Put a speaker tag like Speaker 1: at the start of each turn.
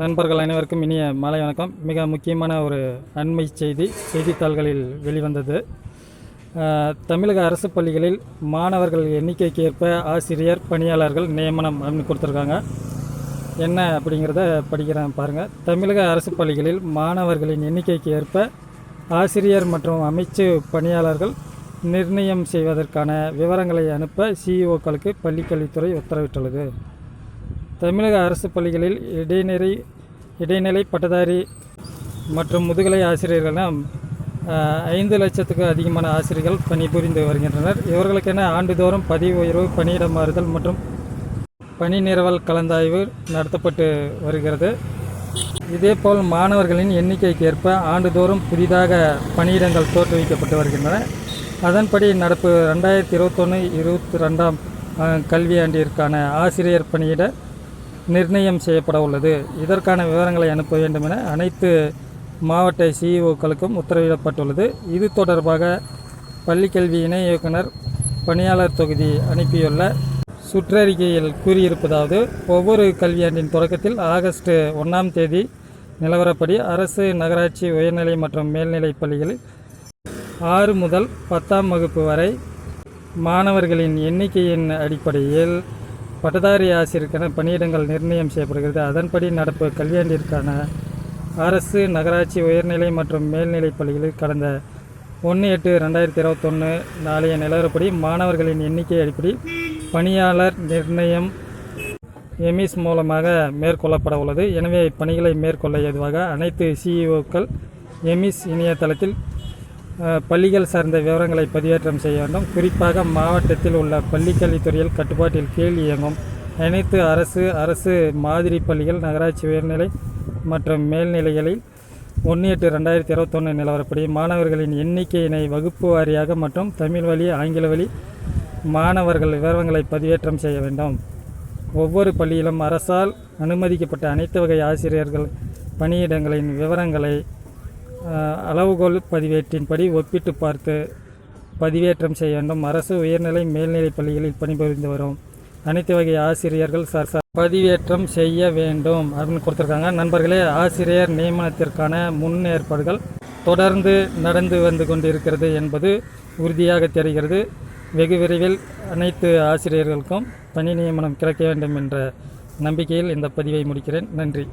Speaker 1: நண்பர்கள் அனைவருக்கும் இனிய மாலை வணக்கம். மிக முக்கியமான ஒரு அண்மை செய்தி செய்தித்தாள்களில் வெளிவந்தது. தமிழக அரசு பள்ளிகளில் மாணவர்கள் எண்ணிக்கைக்கு ஏற்ப ஆசிரியர் பணியாளர்கள் நியமனம் அப்படின்னு கொடுத்துருக்காங்க. என்ன அப்படிங்கிறத படிக்கிறேன் பாருங்கள் தமிழக அரசு பள்ளிகளில் மாணவர்களின் எண்ணிக்கைக்கு ஏற்ப ஆசிரியர் மற்றும் அமைச்சு பணியாளர்கள் நிர்ணயம் செய்வதற்கான விவரங்களை அனுப்ப சிஇஓக்களுக்கு பள்ளிக்கல்வித்துறை உத்தரவிட்டுள்ளது. தமிழக அரசு பள்ளிகளில் இடைநிலை இடைநிலை பட்டதாரி மற்றும் முதுகலை ஆசிரியர்கள்னா ஐந்து லட்சத்துக்கு அதிகமான ஆசிரியர்கள் பணிபுரிந்து வருகின்றனர். இவர்களுக்கென ஆண்டுதோறும் பதவி உயர்வு பணியிட மாறுதல் மற்றும் பணி நிறுவல் கலந்தாய்வு நடத்தப்பட்டு வருகிறது. இதேபோல் மாணவர்களின் எண்ணிக்கைக்கு ஏற்ப ஆண்டுதோறும் புதிதாக பணியிடங்கள் தோற்றுவிக்கப்பட்டு வருகின்றன. அதன்படி நடப்பு ரெண்டாயிரத்தி இருபத்தொன்று இருபத்தி ரெண்டாம் கல்வியாண்டிற்கான ஆசிரியர் பணியிட நிர்ணயம் செய்யப்பட உள்ளது. இதற்கான விவரங்களை அனுப்ப வேண்டும் என அனைத்து மாவட்ட சிஇஓக்களுக்கும் உத்தரவிடப்பட்டுள்ளது. இது தொடர்பாக பள்ளிக்கல்வி இணை இயக்குனர் பணியாளர் தொகுதி அனுப்பியுள்ள சுற்றறிக்கையில் கூறியிருப்பதாவது ஒவ்வொரு கல்வியாண்டின் தொடக்கத்தில் ஆகஸ்ட் ஒன்றாம் தேதி நிலவரப்படி அரசு நகராட்சி உயர்நிலை மற்றும் மேல்நிலைப் பள்ளிகளில் ஆறு முதல் பத்தாம் வகுப்பு வரை மாணவர்களின் எண்ணிக்கையின் அடிப்படையில் பட்டதாரி ஆசிரியருக்கான பணியிடங்கள் நிர்ணயம் செய்யப்படுகிறது. அதன்படி நடப்பு கல்வியாண்டிற்கான அரசு நகராட்சி உயர்நிலை மற்றும் மேல்நிலைப் பள்ளிகளில் கடந்த ஒன்று எட்டு ரெண்டாயிரத்தி இருபத்தொன்று நாளைய நிலவரப்படி மாணவர்களின் எண்ணிக்கை அடிப்படை பணியாளர் நிர்ணயம் எமிஸ் மூலமாக மேற்கொள்ளப்பட உள்ளது. எனவே இப்பணிகளை மேற்கொள்ள ஏதுவாக அனைத்து சிஇஓக்கள் எமிஸ் இணையதளத்தில் பள்ளிகள் சார்ந்த விவரங்களை பதிவேற்றம் செய்ய வேண்டும். குறிப்பாக மாவட்டத்தில் உள்ள பள்ளிக்கல்வித்துறையில் கட்டுப்பாட்டில் கீழ் இயங்கும். அனைத்து அரசு அரசு மாதிரி பள்ளிகள் நகராட்சி உயர்நிலை மற்றும் மேல்நிலைகளில் ஒன்று எட்டு ரெண்டாயிரத்தி இருபத்தொன்று நிலவரப்படி மாணவர்களின் எண்ணிக்கையினை வகுப்பு வாரியாக மற்றும் தமிழ் வழி ஆங்கில வழி மாணவர்கள் விவரங்களை பதிவேற்றம் செய்ய வேண்டும். ஒவ்வொரு பள்ளியிலும் அரசால் அனுமதிக்கப்பட்ட அனைத்து வகை ஆசிரியர்கள் பணியிடங்களின் விவரங்களை அளவுகோல் பதிவேட்டின்படி ஒப்பிட்டு பார்த்து பதிவேற்றம் செய்ய வேண்டும். அரசு உயர்நிலை மேல்நிலைப் பள்ளிகளில் பணிபுரிந்து வரும். அனைத்து வகை ஆசிரியர்கள் சார் சார் பதிவேற்றம் செய்ய வேண்டும் அப்படின்னு கொடுத்துருக்காங்க. நண்பர்களே ஆசிரியர் நியமனத்திற்கான முன்னேற்பாடுகள் தொடர்ந்து நடந்து வந்து கொண்டிருக்கிறது என்பது உறுதியாக தெரிகிறது. வெகு விரைவில் அனைத்து ஆசிரியர்களுக்கும் பணி நியமனம் கிடைக்க வேண்டும் என்ற நம்பிக்கையில் இந்த பதிவை முடிக்கிறேன். நன்றி.